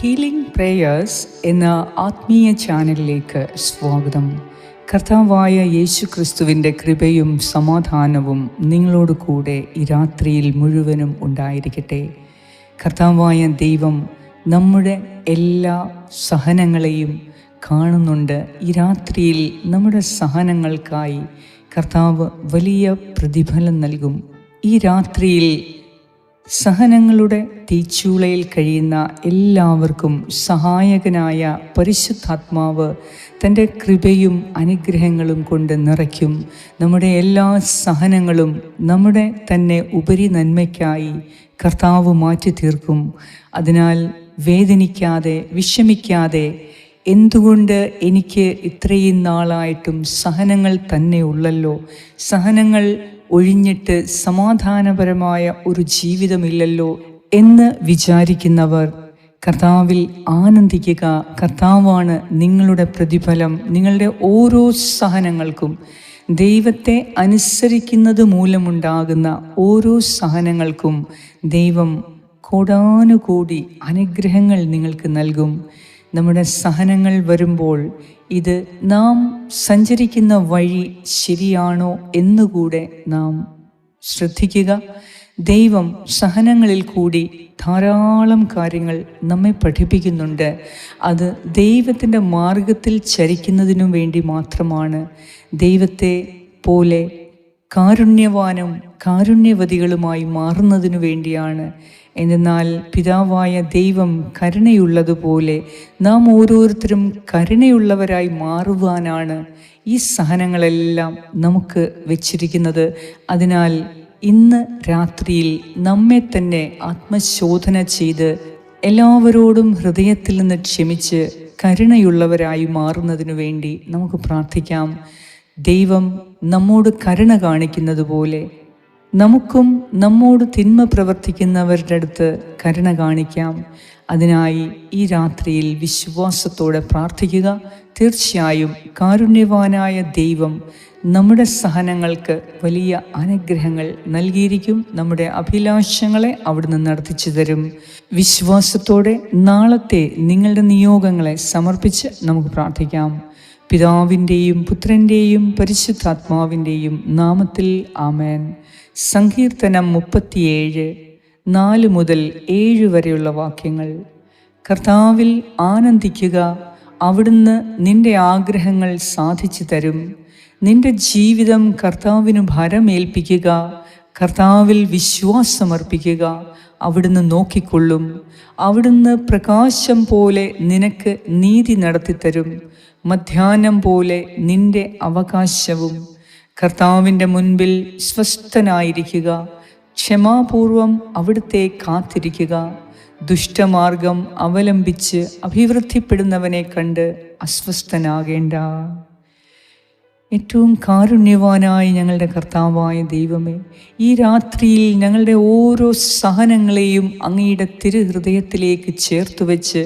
Healing prayers എന്ന ആത്മീയ ചാനലിലേക്ക് സ്വാഗതം. കർത്താവായ യേശു ക്രിസ്തുവിന്റെ കൃപയും സമാധാനവും നിങ്ങളോട് കൂടെ ഈ രാത്രിയിൽ മുഴുവനും ഉണ്ടായിരിക്കട്ടെ. കർത്താവായ ദൈവം നമ്മുടെ എല്ലാ സഹനങ്ങളെയും കാണുന്നുണ്ട്. ഈ രാത്രിയിൽ നമ്മുടെ സഹനങ്ങൾക്കായി കർത്താവ് വലിയ പ്രതിഫലം നൽകും. ഈ രാത്രിയിൽ സഹനങ്ങളുടെ തീച്ചൂളയിൽ കഴിയുന്ന എല്ലാവർക്കും സഹായകനായ പരിശുദ്ധാത്മാവ് തന്റെ കൃപയും അനുഗ്രഹങ്ങളും കൊണ്ട് നിറയ്ക്കും. നമ്മുടെ എല്ലാ സഹനങ്ങളും നമ്മുടെ തന്നെ ഉപരി നന്മയ്ക്കായി കർത്താവ് മാറ്റി തീർക്കും അതിനാൽ വേദനിക്കാതെ വിഷമിക്കാതെ എന്തുകൊണ്ട് എനിക്ക് ഇത്രയും നാളായിട്ടും സഹനങ്ങൾ തന്നെ ഉള്ളല്ലോ? സഹനങ്ങൾ ഒഴിഞ്ഞിട്ട് സമാധാനപരമായ ഒരു ജീവിതമില്ലല്ലോ എന്ന് വിചാരിക്കുന്നവർ കർത്താവിൽ ആനന്ദിക്കുക. കർത്താവാണ് നിങ്ങളുടെ പ്രതിഫലം. നിങ്ങളുടെ ഓരോ സഹനങ്ങൾക്കും ദൈവത്തെ അനുസരിക്കുന്നത് മൂലമുണ്ടാകുന്ന ഓരോ സഹനങ്ങൾക്കും ദൈവം കോടാനുകൂടി അനുഗ്രഹങ്ങൾ നിങ്ങൾക്ക് നൽകും. നമ്മുടെ സഹനങ്ങൾ വരുമ്പോൾ ഇത് നാം സഞ്ചരിക്കുന്ന വഴി ശരിയാണോ എന്നുകൂടെ നാം ശ്രദ്ധിക്കുക. ദൈവം സഹനങ്ങളിൽ കൂടി ധാരാളം കാര്യങ്ങൾ നമ്മെ പഠിപ്പിക്കുന്നുണ്ട്. അത് ദൈവത്തിന്റെ മാർഗത്തിൽ ചരിക്കുന്നതിനു വേണ്ടി മാത്രമാണ്. ദൈവത്തെ പോലെ കാരുണ്യവാനും കാരുണ്യവതികളുമായി മാറുന്നതിനു വേണ്ടിയാണ്. എന്നാൽ പിതാവായ ദൈവം കരുണയുള്ളതുപോലെ നാം ഓരോരുത്തരും കരുണയുള്ളവരായി മാറുവാനാണ് ഈ സഹനങ്ങളെല്ലാം നമുക്ക് വെച്ചിരിക്കുന്നത്. അതിനാൽ ഇന്ന് രാത്രിയിൽ നമ്മെ തന്നെ ആത്മശോധന ചെയ്ത് എല്ലാവരോടും ഹൃദയത്തിൽ നിന്ന് ക്ഷമിച്ച് കരുണയുള്ളവരായി മാറുന്നതിനു വേണ്ടി നമുക്ക് പ്രാർത്ഥിക്കാം. ദൈവം നമ്മോട് കരുണ കാണിക്കുന്നത് പോലെ നമുക്കും നമ്മോട് തിന്മ പ്രവർത്തിക്കുന്നവരുടെ അടുത്ത് കരുണ കാണിക്കാം. അതിനായി ഈ രാത്രിയിൽ വിശ്വാസത്തോടെ പ്രാർത്ഥിക്കുക. തീർച്ചയായും കാരുണ്യവാനായ ദൈവം നമ്മുടെ സഹനങ്ങൾക്ക് വലിയ അനുഗ്രഹങ്ങൾ നൽകിയിരിക്കും. നമ്മുടെ അഭിലാഷങ്ങളെ അവിടുന്ന് നടത്തിച്ചു തരും. വിശ്വാസത്തോടെ നാളത്തെ നിങ്ങളുടെ നിയോഗങ്ങളെ സമർപ്പിച്ച് നമുക്ക് പ്രാർത്ഥിക്കാം. പിതാവിന്റെയും പുത്രന്റെയും പരിശുദ്ധാത്മാവിന്റെയും നാമത്തിൽ ആമേൻ. സങ്കീർത്തനം മുപ്പത്തിയേഴ് നാല് മുതൽ ഏഴ് വരെയുള്ള വാക്യങ്ങൾ. കർത്താവിൽ ആനന്ദിക്കുക അവിടുന്ന് നിന്റെ ആഗ്രഹങ്ങൾ സാധിച്ചു തരും. നിന്റെ ജീവിതം കർത്താവിന് ഭരമേൽപ്പിക്കുക കർത്താവിൽ വിശ്വാസമർപ്പിക്കുക. അവിടുന്ന് നോക്കിക്കൊള്ളും. അവിടുന്ന് പ്രകാശം പോലെ നിനക്ക് നീതി നടത്തിത്തരും. മധ്യാഹ്നം പോലെ നിന്റെ അവകാശവും കർത്താവിന്റെ മുൻപിൽ സ്വസ്ഥനായിരിക്കുക. ക്ഷമാപൂർവം അവിടുത്തെ കാത്തിരിക്കുക. ദുഷ്ടമാർഗം അവലംബിച്ച് അഭിവൃദ്ധിപ്പെടുന്നവനെ കണ്ട് അസ്വസ്ഥനാകേണ്ട. ഏറ്റവും കാരുണ്യവാനായ ഞങ്ങളുടെ കർത്താവായ ദൈവമേ ഈ രാത്രിയിൽ ഞങ്ങളുടെ ഓരോ സഹനങ്ങളെയും അങ്ങയുടെ തിരുഹൃദയത്തിലേക്ക് ചേർത്ത് വെച്ച്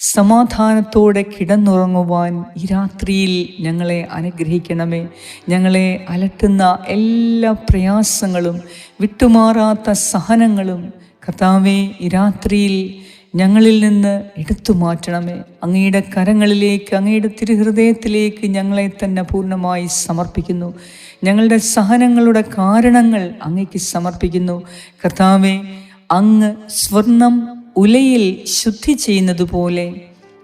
സമാധാനത്തോടെ കിടന്നുറങ്ങുവാൻ ഈ രാത്രിയിൽ ഞങ്ങളെ അനുഗ്രഹിക്കണമേ. ഞങ്ങളെ അലട്ടുന്ന എല്ലാ പ്രയാസങ്ങളും വിട്ടുമാറാത്ത സഹനങ്ങളും കർത്താവെ ഈ രാത്രിയിൽ ഞങ്ങളിൽ നിന്ന് എടുത്തു മാറ്റണമേ. അങ്ങയുടെ കരങ്ങളിലേക്ക് അങ്ങയുടെ തിരുഹൃദയത്തിലേക്ക് ഞങ്ങളെ തന്നെ പൂർണമായി സമർപ്പിക്കുന്നു. ഞങ്ങളുടെ സഹനങ്ങളുടെ കാരണങ്ങൾ അങ്ങയ്ക്ക് സമർപ്പിക്കുന്നു. കർത്താവെ അങ്ങ് സ്വർണം ഉലയിൽ ശുദ്ധി ചെയ്യുന്നത് പോലെ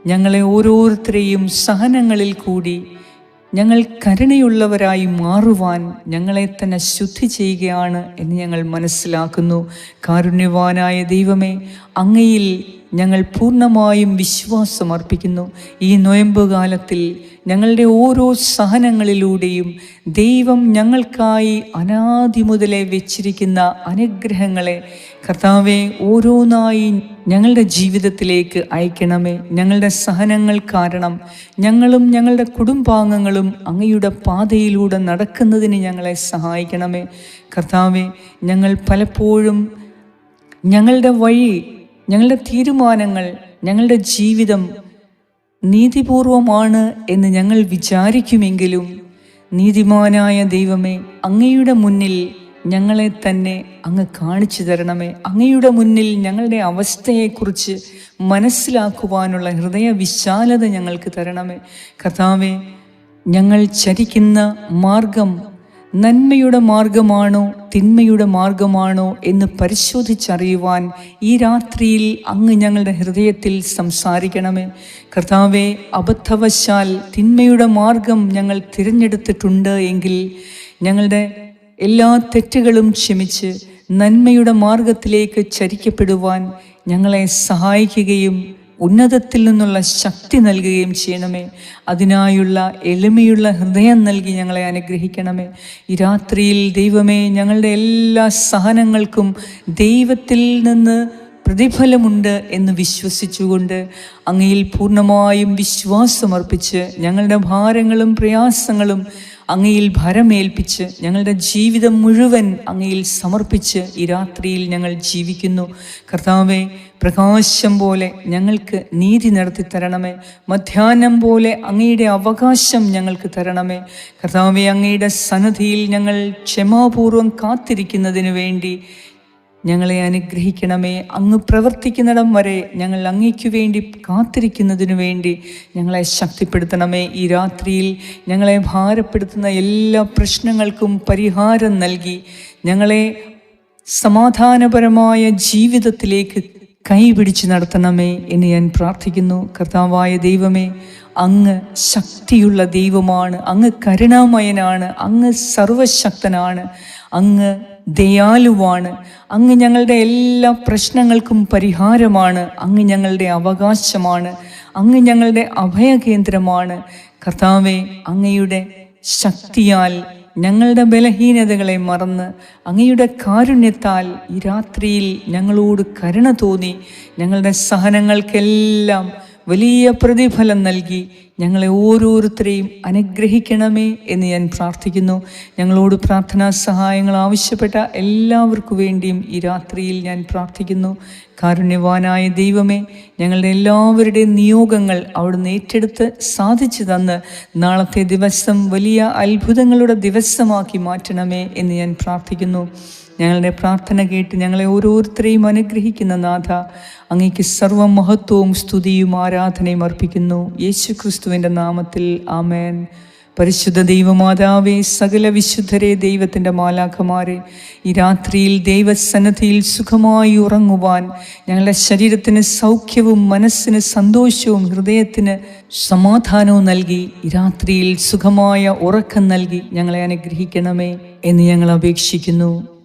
ഞങ്ങളെ ഓരോരുത്തരെയും സഹനങ്ങളിൽ കൂടി ഞങ്ങൾ കരുണയുള്ളവരായി മാറുവാൻ ഞങ്ങളെ തന്നെ ശുദ്ധി ചെയ്യുകയാണ് എന്ന് ഞങ്ങൾ മനസ്സിലാക്കുന്നു. കാരുണ്യവാനായ ദൈവമേ അങ്ങയിൽ ഞങ്ങൾ പൂർണമായും വിശ്വാസമർപ്പിക്കുന്നു. ഈ നൊയമ്പ് കാലത്തിൽ ഞങ്ങളുടെ ഓരോ സഹനങ്ങളിലൂടെയും ദൈവം ഞങ്ങൾക്കായി അനാദി മുതലേ വെച്ചിരിക്കുന്ന അനുഗ്രഹങ്ങളെ കർത്താവെ ഓരോന്നായി ഞങ്ങളുടെ ജീവിതത്തിലേക്ക് അയക്കണമേ. ഞങ്ങളുടെ സഹനങ്ങൾ കാരണം ഞങ്ങളും ഞങ്ങളുടെ കുടുംബാംഗങ്ങളും അങ്ങയുടെ പാതയിലൂടെ നടക്കുന്നതിന് ഞങ്ങളെ സഹായിക്കണമേ. കർത്താവെ ഞങ്ങൾ പലപ്പോഴും ഞങ്ങളുടെ വഴി ഞങ്ങളുടെ തീരുമാനങ്ങൾ ഞങ്ങളുടെ ജീവിതം നീതിപൂർവമാണ് എന്ന് ഞങ്ങൾ വിചാരിക്കുമെങ്കിലും നീതിമാനായ ദൈവമേ അങ്ങയുടെ മുന്നിൽ ഞങ്ങളെ തന്നെ അങ്ങ് കാണിച്ചു തരണമേ. അങ്ങയുടെ മുന്നിൽ ഞങ്ങളുടെ അവസ്ഥയെക്കുറിച്ച് മനസ്സിലാക്കുവാനുള്ള ഹൃദയ വിശാലത ഞങ്ങൾക്ക് തരണമേ. കഥാവെ ഞങ്ങൾ ചരിക്കുന്ന മാർഗം നന്മയുടെ മാർഗമാണോ തിന്മയുടെ മാർഗമാണോ എന്ന് പരിശോധിച്ചറിയുവാൻ ഈ രാത്രിയിൽ അങ്ങ് ഞങ്ങളുടെ ഹൃദയത്തിൽ സംസാരിക്കണമേ. കർത്താവെ അബദ്ധവശാൽ തിന്മയുടെ മാർഗം ഞങ്ങൾ തിരഞ്ഞെടുത്തിട്ടുണ്ട് എങ്കിൽ ഞങ്ങളുടെ എല്ലാ തെറ്റുകളും ക്ഷമിച്ച് നന്മയുടെ മാർഗത്തിലേക്ക് ചരിക്കപ്പെടുവാൻ ഞങ്ങളെ സഹായിക്കുകയും ഉന്നതത്തിൽ നിന്നുള്ള ശക്തി നൽകുകയും ചെയ്യണമേ. അതിനായുള്ള എളിമയുള്ള ഹൃദയം നൽകി ഞങ്ങളെ അനുഗ്രഹിക്കണമേ. ഈ രാത്രിയിൽ ദൈവമേ ഞങ്ങളുടെ എല്ലാ സഹനങ്ങൾക്കും ദൈവത്തിൽ നിന്ന് പ്രതിഫലമുണ്ട് എന്ന് വിശ്വസിച്ചുകൊണ്ട് അങ്ങയിൽ പൂർണമായും വിശ്വാസമർപ്പിച്ച് ഞങ്ങളുടെ ഭാരങ്ങളും പ്രയാസങ്ങളും അങ്ങയിൽ ഭരമേൽപ്പിച്ച് ഞങ്ങളുടെ ജീവിതം മുഴുവൻ അങ്ങയിൽ സമർപ്പിച്ച് ഈ രാത്രിയിൽ ഞങ്ങൾ ജീവിക്കുന്നു. കർത്താവെ പ്രകാശം പോലെ ഞങ്ങൾക്ക് നീതി നടത്തി തരണമേ. മധ്യാഹ്നം പോലെ അങ്ങയുടെ അവകാശം ഞങ്ങൾക്ക് തരണമേ. കർത്താവെ അങ്ങയുടെ സന്നദ്ധിയിൽ ഞങ്ങൾ ക്ഷമാപൂർവം കാത്തിരിക്കുന്നതിന് വേണ്ടി ഞങ്ങളെ അനുഗ്രഹിക്കണമേ. അങ്ങ് പ്രവർത്തിക്കുന്നിടം വരെ ഞങ്ങൾ അങ്ങയ്ക്കു വേണ്ടി കാത്തിരിക്കുന്നതിനു വേണ്ടി ഞങ്ങളെ ശക്തിപ്പെടുത്തണമേ. ഈ രാത്രിയിൽ ഞങ്ങളെ ഭാരപ്പെടുത്തുന്ന എല്ലാ പ്രശ്നങ്ങൾക്കും പരിഹാരം നൽകി ഞങ്ങളെ സമാധാനപരമായ ജീവിതത്തിലേക്ക് കൈപിടിച്ച് നടത്തണമേ എന്ന് ഞാൻ പ്രാർത്ഥിക്കുന്നു. കർത്താവായ ദൈവമേ അങ്ങ് ശക്തിയുള്ള ദൈവമാണ് അങ്ങ് കരുണാമയനാണ് അങ്ങ് സർവശക്തനാണ്. അങ്ങ് ദയാലുവാണ്. അങ്ങ് ഞങ്ങളുടെ എല്ലാ പ്രശ്നങ്ങൾക്കും പരിഹാരമാണ്. അങ്ങ് ഞങ്ങളുടെ അവകാശമാണ്. അങ്ങ് ഞങ്ങളുടെ അഭയകേന്ദ്രമാണ്. കർത്താവെ അങ്ങയുടെ ശക്തിയാൽ ഞങ്ങളുടെ ബലഹീനതകളെ മറന്ന് അങ്ങയുടെ കാരുണ്യത്താൽ ഈ രാത്രിയിൽ ഞങ്ങളോട് കരുണ തോന്നി. ഞങ്ങളുടെ സഹനങ്ങൾക്കെല്ലാം വലിയ പ്രതിഫലം നൽകി ഞങ്ങളെ ഓരോരുത്തരെയും അനുഗ്രഹിക്കണമേ എന്ന് ഞാൻ പ്രാർത്ഥിക്കുന്നു. ഞങ്ങളോട് പ്രാർത്ഥനാ സഹായങ്ങൾ ആവശ്യപ്പെട്ട എല്ലാവർക്കു വേണ്ടിയും ഈ രാത്രിയിൽ ഞാൻ പ്രാർത്ഥിക്കുന്നു. കാരുണ്യവാനായ ദൈവമേ ഞങ്ങളുടെ എല്ലാവരുടെയും നിയോഗങ്ങൾ അവിടുന്ന് ഏറ്റെടുത്ത് സാധിച്ചു തന്ന് നാളത്തെ ദിവസം വലിയ അത്ഭുതങ്ങളുടെ ദിവസമാക്കി മാറ്റണമേ എന്ന് ഞാൻ പ്രാർത്ഥിക്കുന്നു. ഞങ്ങളുടെ പ്രാർത്ഥന കേട്ട് ഞങ്ങളെ ഓരോരുത്തരെയും അനുഗ്രഹിക്കുന്ന നാഥ അങ്ങേക്ക് സർവ മഹത്വവും സ്തുതിയും ആരാധനയും അർപ്പിക്കുന്നു. യേശു ക്രിസ്തുവിന്റെ നാമത്തിൽ ആമേൻ. പരിശുദ്ധ ദൈവമാതാവേ സകല വിശുദ്ധരെ ദൈവത്തിന്റെ മാലാഖമാരെ ഈ രാത്രിയിൽ ദൈവസന്നദ്ധിയിൽ സുഖമായി ഉറങ്ങുവാൻ ഞങ്ങളുടെ ശരീരത്തിന് സൗഖ്യവും മനസ്സിന് സന്തോഷവും ഹൃദയത്തിന് സമാധാനവും നൽകി ഈ രാത്രിയിൽ സുഖമായ ഉറക്കം നൽകി ഞങ്ങളെ അനുഗ്രഹിക്കണമേ എന്ന് ഞങ്ങൾ അപേക്ഷിക്കുന്നു.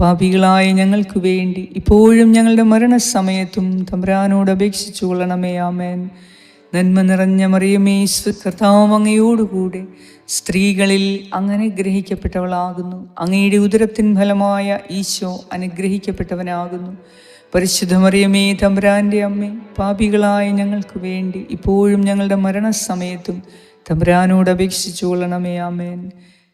പാപികളായ ഞങ്ങൾക്ക് വേണ്ടി ഇപ്പോഴും ഞങ്ങളുടെ മരണസമയത്തും തമ്പുരാനോട് അപേക്ഷിച്ചു കൊള്ളണമേ ആമേൻ. നന്മ നിറഞ്ഞ മറിയമേ കർത്താവ് സ്ത്രീകളിൽ അങ്ങനെ ഗ്രഹിക്കപ്പെട്ടവളാകുന്നു. അങ്ങയുടെ ഉദരത്തിൻ ഫലമായ ഈശോ അനുഗ്രഹിക്കപ്പെട്ടവനാകുന്നു. പരിശുദ്ധ മറിയമേ തമ്പുരാന്റെ അമ്മ പാപികളായ ഞങ്ങൾക്ക് വേണ്ടി ഇപ്പോഴും ഞങ്ങളുടെ മരണസമയത്തും തമ്പുരാനോട് അപേക്ഷിച്ചു കൊള്ളണമേ ആമേൻ.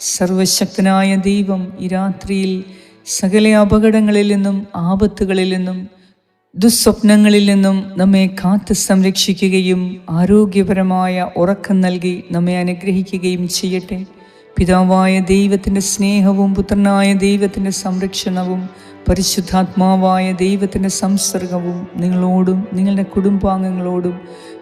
സർവശക്തനായ ദൈവം ഈ രാത്രിയിൽ സകല അപകടങ്ങളിൽ നിന്നും ആപത്തുകളിൽ നിന്നും ദുസ്വപ്നങ്ങളിൽ നിന്നും നമ്മെ കാത്ത് സംരക്ഷിക്കുകയും ആരോഗ്യപരമായ ഉറക്കം നൽകി നമ്മെ അനുഗ്രഹിക്കുകയും ചെയ്യട്ടെ. പിതാവായ ദൈവത്തിന്റെ സ്നേഹവും പുത്രനായ ദൈവത്തിന്റെ സംരക്ഷണവും പരിശുദ്ധാത്മാവായ ദൈവത്തിന്റെ സംസർഗവും നിങ്ങളോടും നിങ്ങളുടെ കുടുംബാംഗങ്ങളോടും